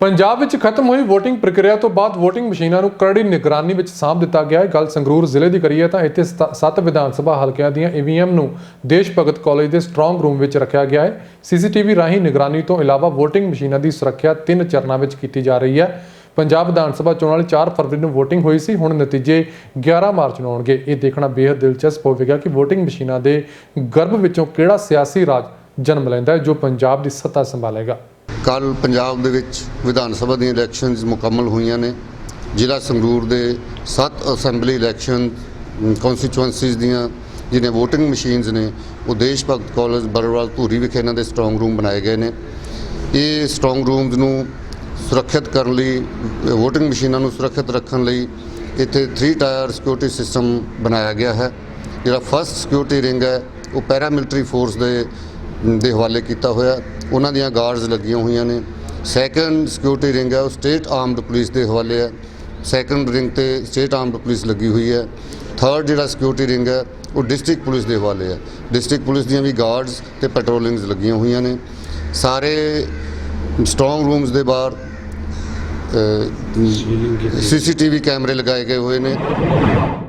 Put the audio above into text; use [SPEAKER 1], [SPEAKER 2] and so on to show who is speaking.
[SPEAKER 1] ਪੰਜਾਬ ਵਿੱਚ ਖਤਮ ਹੋਈ VOTING ਪ੍ਰਕਿਰਿਆ ਤੋਂ ਬਾਅਦ VOTING ਮਸ਼ੀਨਾਂ ਨੂੰ ਕਰੜੀ ਨਿਗਰਾਨੀ ਵਿੱਚ ਸਾਂਭ ਦਿੱਤਾ ਗਿਆ। ਹੈ ਗੱਲ ਸੰਗਰੂਰ ਜ਼ਿਲ੍ਹੇ ਦੀ ਕਰੀਏ ਤਾਂ ਇੱਥੇ ਸਤ- ਸੱਤ ਵਿਧਾਨ ਸਭਾ ਹਲਕਿਆਂ ਦੀਆਂ EVM ਨੂੰ ਦੇਸ਼ ਭਗਤ ਕਾਲਜ ਦੇ ਸਟਰੋਂਗ ਰੂਮ ਵਿੱਚ ਰੱਖਿਆ ਗਿਆ ਹੈ। CCTV ਰਾਹੀਂ ਨਿਗਰਾਨੀ ਤੋਂ ਇਲਾਵਾ VOTING ਮਸ਼ੀਨਾਂ ਦੀ ਸੁਰੱਖਿਆ ਤਿੰਨ ਚਰਨਾਂ ਵਿੱਚ ਕੀਤੀ ਜਾ ਰਹੀ ਹੈ। ਪੰਜਾਬ ਵਿਧਾਨ ਸਭਾ ਚੋਣਾਂ ਲਈ 4 ਫਰਵਰੀ ਨੂੰ VOTING ਹੋਈ ਸੀ। ਹੁਣ ਨਤੀਜੇ 11 ਮਾਰਚ ਨੂੰ ਆਉਣਗੇ। ਇਹ ਦੇਖਣਾ ਬੇहद ਦਿਲਚਸਪ ਹੋਵੇਗਾ ਕਿ VOTING ਮਸ਼ੀਨਾਂ ਦੇ ਗਰਭ ਵਿੱਚੋਂ ਕਿਹੜਾ ਸਿਆਸੀ ਰਾਜ ਜਨਮ ਲੈਂਦਾ ਹੈ ਜੋ ਪੰਜਾਬ ਦੀ ਸੱਤਾ ਸੰਭਾਲੇਗਾ।
[SPEAKER 2] ਕੱਲ ਪੰਜਾਬ ਦੇ ਵਿੱਚ ਵਿਧਾਨ ਸਭਾ ਦੀਆਂ ਇਲੈਕਸ਼ਨਸ ਮੁਕੰਮਲ ਹੋਈਆਂ ਨੇ। ਜ਼ਿਲ੍ਹਾ ਸੰਗਰੂਰ ਦੇ 7 ਅਸੈਂਬਲੀ ਇਲੈਕਸ਼ਨ ਕਨਸਟੀਚੁਐਂਸੀਜ਼ ਦੀਆਂ ਜਿਹਨੇ VOTING ਮਸ਼ੀਨਸ ਨੇ, ਉਹ ਦੇਸ਼ ਭਗਤ ਕਾਲਜ ਬਰਵਾਲ ਧੂਰੀ ਵਿਖੇ ਇਹਨਾਂ ਦੇ ਸਟਰੋਂਗ ਰੂਮ ਬਣਾਏ ਗਏ ਨੇ। ਇਹ ਸਟਰੋਂਗ ਰੂਮਸ ਨੂੰ ਸੁਰੱਖਿਅਤ ਕਰਨ ਲਈ, VOTING ਮਸ਼ੀਨਾਂ ਨੂੰ ਸੁਰੱਖਿਅਤ ਰੱਖਣ ਲਈ ਇੱਥੇ 3 ਟਾਇਰ ਸਿਕਿਉਰਿਟੀ ਸਿਸਟਮ ਬਣਾਇਆ ਗਿਆ ਹੈ। ਜਿਹੜਾ ਫਸਟ ਸਿਕਿਉਰਿਟੀ ਰਿੰਗ ਹੈ, ਉਹ ਪੈਰਾਮਿਲਟਰੀ ਫੋਰਸ ਦੇ ਦੇ ਹਵਾਲੇ ਕੀਤਾ ਹੋਇਆ। ਉਹਨਾਂ ਦੀਆਂ ਗਾਰਡਸ ਲੱਗੀਆਂ ਹੋਈਆਂ ਨੇ। ਸੈਕੰਡ ਸਿਕਿਉਰਿਟੀ ਰਿੰਗ ਹੈ ਉਹ ਸਟੇਟ ਆਰਮਡ ਪੁਲਿਸ ਦੇ ਹਵਾਲੇ ਹੈ। ਸੈਕੰਡ ਰਿੰਗ ਤੇ ਸਟੇਟ ਆਰਮਡ ਪੁਲਿਸ ਲੱਗੀ ਹੋਈ ਹੈ। ਥਰਡ ਜਿਹੜਾ ਸਿਕਿਉਰਿਟੀ ਰਿੰਗ ਹੈ ਉਹ ਡਿਸਟ੍ਰਿਕਟ ਪੁਲਿਸ ਦੇ ਹਵਾਲੇ ਹੈ। ਡਿਸਟ੍ਰਿਕਟ ਪੁਲਿਸ ਦੀਆਂ ਵੀ ਗਾਰਡਸ ਤੇ ਪੈਟਰੋਲਿੰਗਸ ਲੱਗੀਆਂ ਹੋਈਆਂ ਨੇ। ਸਾਰੇ ਸਟਰੋਂਗ ਰੂਮਸ ਦੇ ਬਾਹਰ ਸੀਸੀਟੀਵੀ ਕੈਮਰੇ ਲਗਾਏ ਗਏ ਹੋਏ ਨੇ।